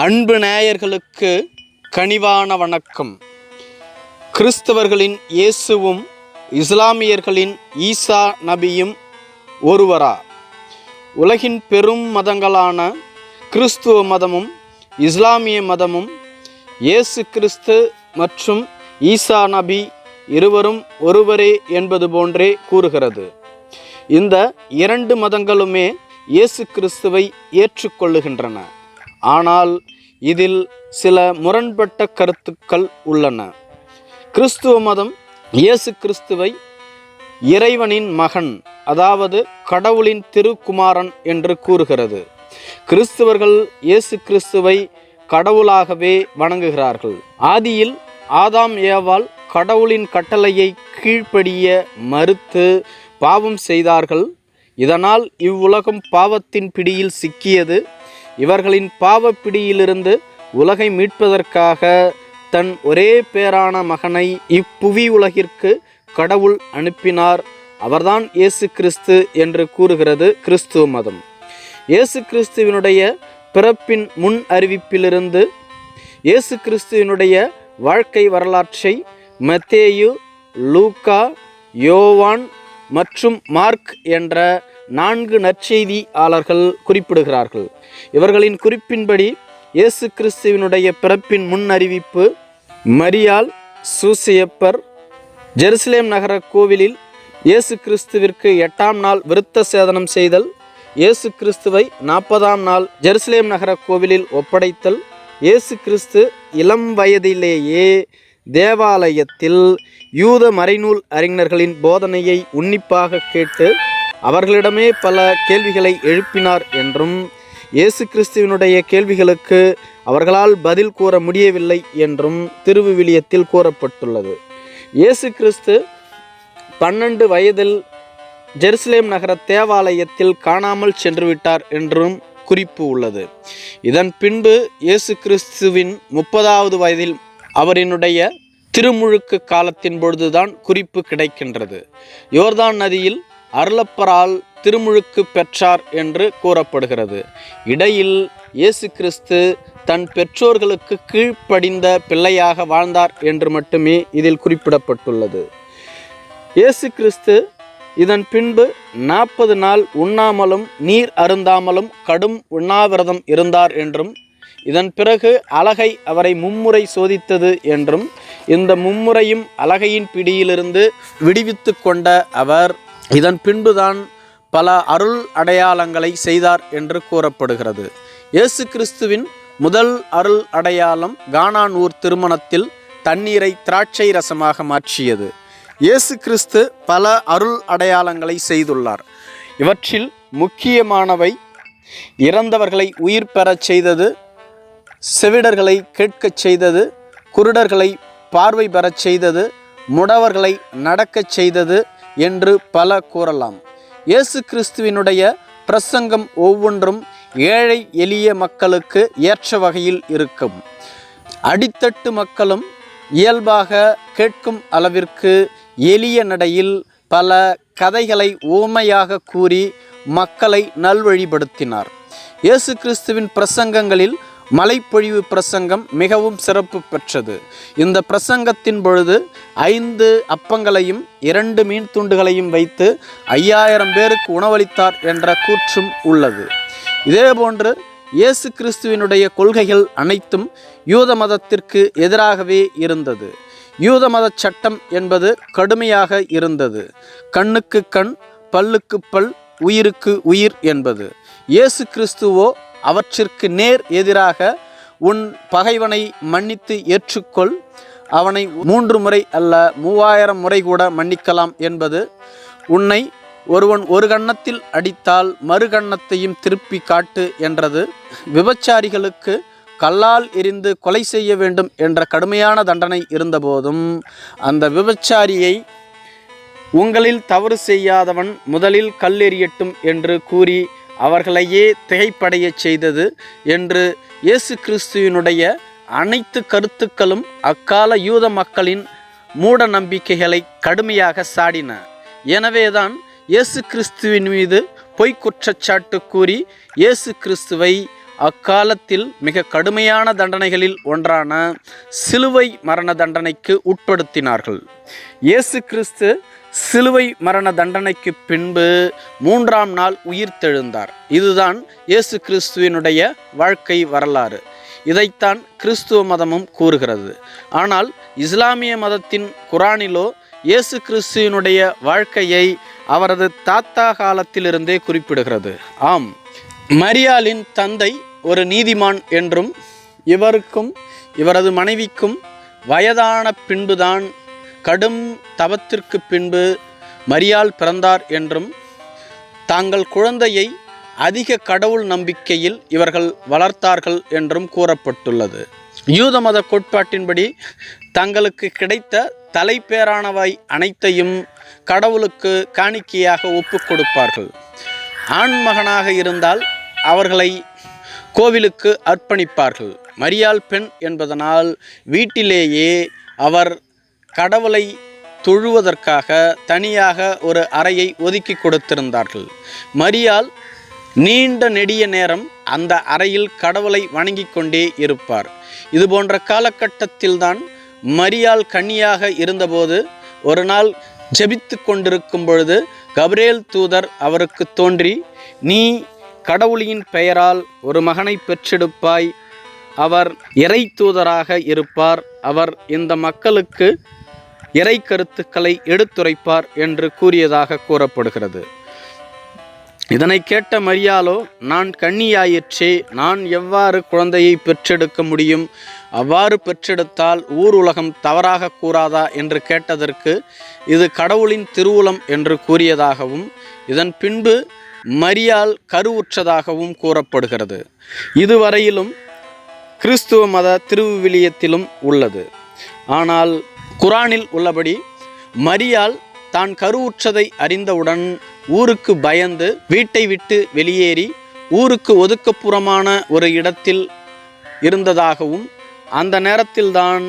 அன்பு நேயர்களுக்கு கனிவான வணக்கம். கிறிஸ்தவர்களின் இயேசுவும் இஸ்லாமியர்களின் ஈசா நபியும் ஒருவரா. உலகின் பெரும் மதங்களான கிறிஸ்துவ மதமும் இஸ்லாமிய மதமும் இயேசு கிறிஸ்து மற்றும் ஈசா நபி இருவரும் ஒருவரே என்பது போன்றே கூறுகிறது. இந்த இரண்டு மதங்களுமே இயேசு கிறிஸ்துவை ஏற்றுக்கொள்ளுகின்றன. ஆனால் இதில் சில முரண்பட்ட கருத்துக்கள் உள்ளன. கிறிஸ்துவ மதம் இயேசு கிறிஸ்துவை இறைவனின் மகன் அதாவது கடவுளின் திருக்குமாரன் என்று கூறுகிறது. கிறிஸ்துவர்கள் இயேசு கிறிஸ்துவை கடவுளாகவே வணங்குகிறார்கள். ஆதியில் ஆதாம் ஏவால் கடவுளின் கட்டளையை கீழ்ப்படிய மறுத்து பாவம் செய்தார்கள். இதனால் இவ்வுலகம் பாவத்தின் பிடியில் சிக்கியது. இவர்களின் பாவப்பிடியிலிருந்து உலகை மீட்பதற்காக தன் ஒரே பேரான மகனை இப்புவி உலகிற்கு கடவுள் அனுப்பினார். அவர்தான் இயேசு கிறிஸ்து என்று கூறுகிறது கிறிஸ்துவ மதம். இயேசு கிறிஸ்துவினுடைய பிறப்பின் முன் அறிவிப்பிலிருந்து இயேசு கிறிஸ்துவினுடைய வாழ்க்கை வரலாற்றை மத்தேயு லூக்கா யோவான் மற்றும் மார்க் என்ற நான்கு நற்செய்தியாளர்கள் குறிப்பிடுகிறார்கள். இவர்களின் குறிப்பின்படி இயேசு கிறிஸ்துவினுடைய பிறப்பின் முன் அறிவிப்பு மரியால் சூசியப்பர் ஜெருசலேம் நகர கோவிலில் இயேசு கிறிஸ்துவிற்கு எட்டாம் நாள் விருத்த சேதனம் செய்தல் இயேசு கிறிஸ்துவை நாற்பதாம் நாள் ஜெருசலேம் நகர கோவிலில் ஒப்படைத்தல் இயேசு கிறிஸ்து இளம் வயதிலேயே தேவாலயத்தில் யூத மறைநூல் அறிஞர்களின் போதனையை உன்னிப்பாக கேட்டு அவர்களிடமே பல கேள்விகளை எழுப்பினார் என்றும் இயேசு கிறிஸ்துவினுடைய கேள்விகளுக்கு அவர்களால் பதில் கூற முடியவில்லை என்றும் திருவிவிலியத்தில் கூறப்பட்டுள்ளது. இயேசு கிறிஸ்து பன்னெண்டு வயதில் ஜெருசலேம் நகர தேவாலயத்தில் காணாமல் சென்றுவிட்டார் என்றும் குறிப்பு உள்ளது. இதன் பின்பு இயேசு கிறிஸ்துவின் முப்பதாவது வயதில் அவரினுடைய திருமுழுக்கு காலத்தின் பொழுதுதான் குறிப்பு கிடைக்கின்றது. யோர்தான் நதியில் அருளப்பரால் திருமுழுக்கு பெற்றார் என்று கூறப்படுகிறது. இடையில் இயேசு கிறிஸ்து தன் பெற்றோர்களுக்கு கீழ்ப்படிந்த பிள்ளையாக வாழ்ந்தார் என்று மட்டுமே இதில் குறிப்பிடப்பட்டுள்ளது. இயேசு கிறிஸ்து இதன் பின்பு நாற்பது நாள் உண்ணாமலும் நீர் அருந்தாமலும் கடும் உண்ணாவிரதம் இருந்தார் என்றும் இதன் பிறகு அலகை அவரை மும்முறை சோதித்தது என்றும் இந்த மும்முறையும் அலகையின் பிடியிலிருந்து விடுவித்து கொண்ட அவர் இதன் பின்புதான் பல அருள் அடையாளங்களை செய்தார் என்று கூறப்படுகிறது. இயேசு கிறிஸ்துவின் முதல் அருள் அடையாளம் கானானூர் ஊர் திருமணத்தில் தண்ணீரை திராட்சை ரசமாக மாற்றியது. இயேசு கிறிஸ்து பல அருள் அடையாளங்களை செய்துள்ளார். இவற்றில் முக்கியமானவை இறந்தவர்களை உயிர் பெறச் செய்தது செவிடர்களை கேட்கச் செய்தது குருடர்களை பார்வை பெறச் செய்தது முடவர்களை நடக்கச் செய்தது என்று பல கூறலாம். இயேசு கிறிஸ்துவினுடைய பிரசங்கம் ஒவ்வொன்றும் ஏழை எளிய மக்களுக்கு ஏற்ற வகையில் இருக்கும். அடித்தட்டு மக்களும் இயல்பாக கேட்கும் அளவிற்கு எளிய நடையில் பல கதைகளை ஊமையாக கூறி மக்களை நல்வழிப்படுத்தினார். இயேசு கிறிஸ்துவின் பிரசங்கங்களில் மலைப்பொழிவு பிரசங்கம் மிகவும் சிறப்பு பெற்றது. இந்த பிரசங்கத்தின் பொழுது ஐந்து அப்பங்களையும் இரண்டு மீன் துண்டுகளையும் வைத்து ஐயாயிரம் பேருக்கு உணவளித்தார் என்ற கூற்றும் உள்ளது. இதேபோன்று இயேசு கிறிஸ்துவினுடைய கொள்கைகள் அனைத்தும் யூத மதத்திற்கு எதிராகவே இருந்தது. யூத மத சட்டம் என்பது கடுமையாக இருந்தது. கண்ணுக்கு கண் பல்லுக்கு பல் உயிருக்கு உயிர் என்பது. இயேசு கிறிஸ்துவோ அவற்றிற்கு நேர் எதிராக உன் பகைவனை மன்னித்து ஏற்றுக்கொள். அவனை மூன்று முறை அல்ல மூவாயிரம் முறை கூட மன்னிக்கலாம் என்பது உன்னை ஒருவன் ஒரு கன்னத்தில் அடித்தால் மறு கன்னத்தையும் திருப்பி காட்டு என்றது. விபச்சாரிகளுக்கு கல்லால் எரிந்து கொலை செய்ய வேண்டும் என்ற கடுமையான தண்டனை இருந்தபோதும் அந்த விபச்சாரியை உங்களில் தவறு செய்யாதவன் முதலில் கல்லெறியட்டும் என்று கூறி அவர்களையே திகைப்படையச் செய்தது என்று இயேசு கிறிஸ்துவினுடைய அனைத்து கருத்துக்களும் அக்கால யூத மக்களின் மூட நம்பிக்கைகளை கடுமையாக சாடின. எனவேதான் இயேசு கிறிஸ்துவின் மீது பொய்க் குற்றச்சாட்டு கூறி இயேசு கிறிஸ்துவை அக்காலத்தில் மிக கடுமையான தண்டனைகளில் ஒன்றான சிலுவை மரண தண்டனைக்கு உட்படுத்தினார்கள். இயேசு கிறிஸ்து சிலுவை மரண தண்டனைக்கு பின்பு மூன்றாம் நாள் உயிர்த்தெழுந்தார். இதுதான் இயேசு கிறிஸ்துவினுடைய வாழ்க்கை வரலாறு. இதைத்தான் கிறிஸ்துவ மதமும் கூறுகிறது. ஆனால் இஸ்லாமிய மதத்தின் குரானிலோ இயேசு கிறிஸ்துவினுடைய வாழ்க்கையை அவரது தாத்தா காலத்திலிருந்தே குறிப்பிடுகிறது. ஆம் மரியாளின் தந்தை ஒரு நீதிமான் என்றும் இவருக்கும் இவரது மனைவிக்கும் வயதான பின்புதான் கடும் தவத்திற்கு பின்பு மரியாள் பிறந்தார் என்றும் தாங்கள் குழந்தையை அதிக கடவுள் நம்பிக்கையில் இவர்கள் வளர்த்தார்கள் என்றும் கூறப்பட்டுள்ளது. யூத மத கோட்பாட்டின்படி தங்களுக்கு கிடைத்த தலைப்பேரானவை அனைத்தையும் கடவுளுக்கு காணிக்கையாக ஒப்புக் கொடுப்பார்கள். ஆண்மகனாக இருந்தால் அவர்களை கோவிலுக்கு அர்ப்பணிப்பார்கள். மரியாள் பெண் என்பதனால் வீட்டிலேயே அவர் கடவுளை தொழுவதற்காக தனியாக ஒரு அறையை ஒதுக்கி கொடுத்திருந்தார்கள். மரியால் நீண்ட நெடிய நேரம் அந்த அறையில் கடவுளை வணங்கி கொண்டே இருப்பார். இது போன்ற காலகட்டத்தில்தான் மரியால் கன்னியாக இருந்தபோது ஒரு நாள் ஜெபித்து கொண்டிருக்கும் பொழுது கபிரேல் தூதர் அவருக்கு தோன்றி நீ கடவுளின் பெயரால் ஒரு மகனை பெற்றெடுப்பாய். அவர் இறை தூதராக இருப்பார். அவர் இந்த மக்களுக்கு இறை கருத்துக்களை எடுத்துரைப்பார் என்று கூறியதாக கூறப்படுகிறது. இதனை கேட்ட மரியாலோ நான் கண்ணியாயிற்றே நான் எவ்வாறு குழந்தையை பெற்றெடுக்க முடியும்? அவ்வாறு பெற்றெடுத்தால் ஊர் உலகம் தவறாக கூறாதா? என்று கேட்டதற்கு இது கடவுளின் திருவுளம் என்று கூறியதாகவும் இதன் பின்பு மரியால் கருவுற்றதாகவும் கூறப்படுகிறது. இதுவரையிலும் கிறிஸ்துவ மத திருவிவிலியத்திலும் உள்ளது. ஆனால் குரானில் உள்ளபடி மரியால் தான் கருவுற்றதை அறிந்தவுடன் ஊருக்கு பயந்து வீட்டை விட்டு வெளியேறி ஊருக்கு ஒதுக்கப்புறமான ஒரு இடத்தில் இருந்ததாகவும் அந்த நேரத்தில்தான்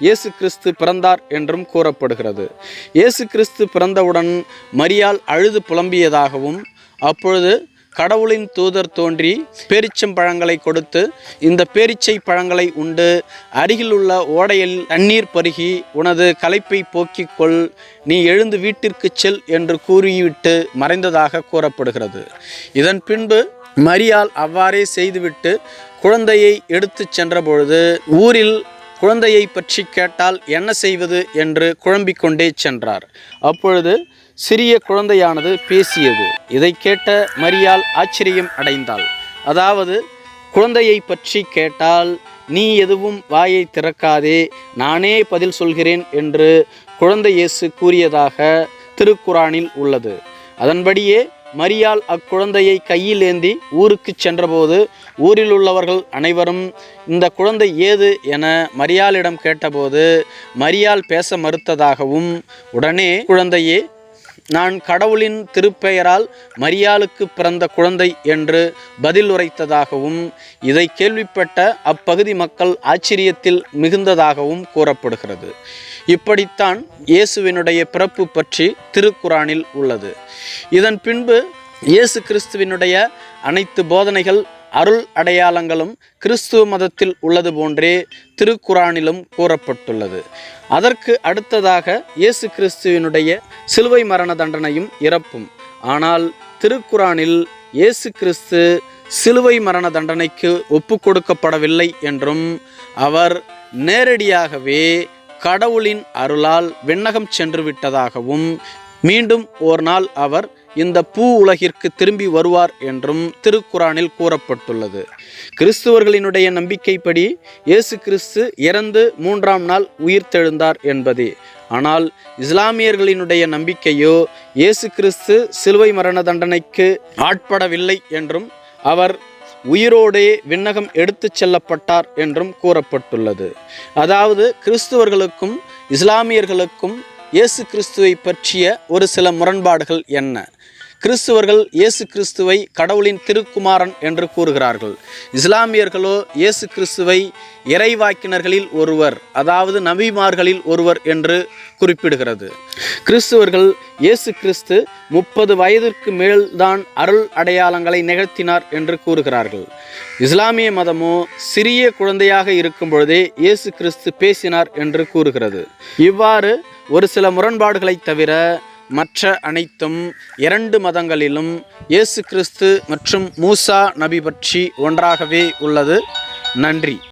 இயேசு கிறிஸ்து பிறந்தார் என்றும் கூறப்படுகிறது. இயேசு கிறிஸ்து பிறந்தவுடன் மரியால் அழுது புலம்பியதாகவும் அப்பொழுது கடவுளின் தூதர் தோன்றி பேரிச்சம் பழங்களை கொடுத்து இந்த பேரிச்சை பழங்களை உண்டு. அருகில் உள்ள ஓடையில் தண்ணீர் பருகி உனது களைப்பை போக்கிக் கொள் நீ எழுந்து வீட்டிற்கு செல் என்று கூறிவிட்டு மறைந்ததாக கூறப்படுகிறது. இதன் பின்பு மரியால் அவ்வாறே செய்துவிட்டு குழந்தையை எடுத்துச் சென்றபொழுது ஊரில் குழந்தையை பற்றி கேட்டால் என்ன செய்வது? என்று குழம்பிக் கொண்டே சென்றார். அப்பொழுது சிறிய குழந்தையானது பேசியது. இதை கேட்ட மரியாள் ஆச்சரியம் அடைந்தாள். அதாவது குழந்தையை பற்றி கேட்டால் நீ எதுவும் வாயை திறக்காதே நானே பதில் சொல்கிறேன் என்று குழந்தை இயேசு கூறியதாக திருக்குரானில் உள்ளது. அதன்படியே மரியாள் அக்குழந்தையை கையில் ஏந்தி ஊருக்கு சென்றபோது ஊரில் உள்ளவர்கள் அனைவரும் இந்த குழந்தை ஏது? என மரியாளிடம் கேட்டபோது மரியாள் பேச மறுத்ததாகவும் உடனே குழந்தையே நான் கடவுளின் திருப்பெயரால் மரியாளுக்கு பிறந்த குழந்தை என்று பதில் உரைத்ததாகவும் இதை கேள்விப்பட்ட அப்பகுதி மக்கள் ஆச்சரியத்தில் மிகுந்ததாகவும் கூறப்படுகிறது. இப்படித்தான் இயேசுவினுடைய பிறப்பு பற்றி திருக்குரானில் உள்ளது. இதன் பின்பு இயேசு கிறிஸ்துவினுடைய அனைத்து போதனைகள் அருள் அடையாளங்களும் கிறிஸ்துவ மதத்தில் உள்ளது போன்றே திருக்குரானிலும் கூறப்பட்டுள்ளது. அதற்கு அடுத்ததாக இயேசு கிறிஸ்துவினுடைய சிலுவை மரண தண்டனையும் இறப்பும். ஆனால் திருக்குரானில் இயேசு கிறிஸ்து சிலுவை மரண தண்டனைக்கு ஒப்பு கொடுக்கப்படவில்லை என்றும் அவர் நேரடியாகவே கடவுளின் அருளால் விண்ணகம் சென்று விட்டதாகவும் மீண்டும் ஒரு நாள் அவர் இந்த பூ உலகிற்கு திரும்பி வருவார் என்றும் திருக்குரானில் கூறப்பட்டுள்ளது. கிறிஸ்துவர்களினுடைய நம்பிக்கைப்படி இயேசு கிறிஸ்து இறந்து மூன்றாம் நாள் உயிர்த்தெழுந்தார் என்பதே. ஆனால் இஸ்லாமியர்களினுடைய நம்பிக்கையோ இயேசு கிறிஸ்து சிலுவை மரண தண்டனைக்கு ஆட்படவில்லை என்றும் அவர் உயிரோடே விண்ணகம் எடுத்துச் செல்லப்பட்டார் என்றும் கூறப்பட்டுள்ளது. அதாவது கிறிஸ்துவர்களுக்கும் இஸ்லாமியர்களுக்கும் இயேசு கிறிஸ்துவை பற்றிய ஒரு சில முரண்பாடுகள் என்ன? கிறிஸ்துவர்கள் இயேசு கிறிஸ்துவை கடவுளின் திருக்குமாரன் என்று கூறுகிறார்கள். இஸ்லாமியர்களோ இயேசு கிறிஸ்துவை இறைவாக்கினர்களில் ஒருவர் அதாவது நபிமார்களில் ஒருவர் என்று குறிப்பிடுகிறது. கிறிஸ்துவர்கள் இயேசு கிறிஸ்து முப்பது வயதிற்கு மேல்தான் அருள் அடையாளங்களை நிகழ்த்தினார் என்று கூறுகிறார்கள். இஸ்லாமிய மதமோ சிறிய குழந்தையாக இருக்கும் பொழுதே இயேசு கிறிஸ்து பேசினார் என்று கூறுகிறது. இவ்வாறு ஒரு சில முரண்பாடுகளை தவிர மற்ற அனைத்தும் இரண்டு மதங்களிலும் இயேசு கிறிஸ்து மற்றும் மூசா நபி பற்றி ஒன்றாகவே உள்ளது. நன்றி.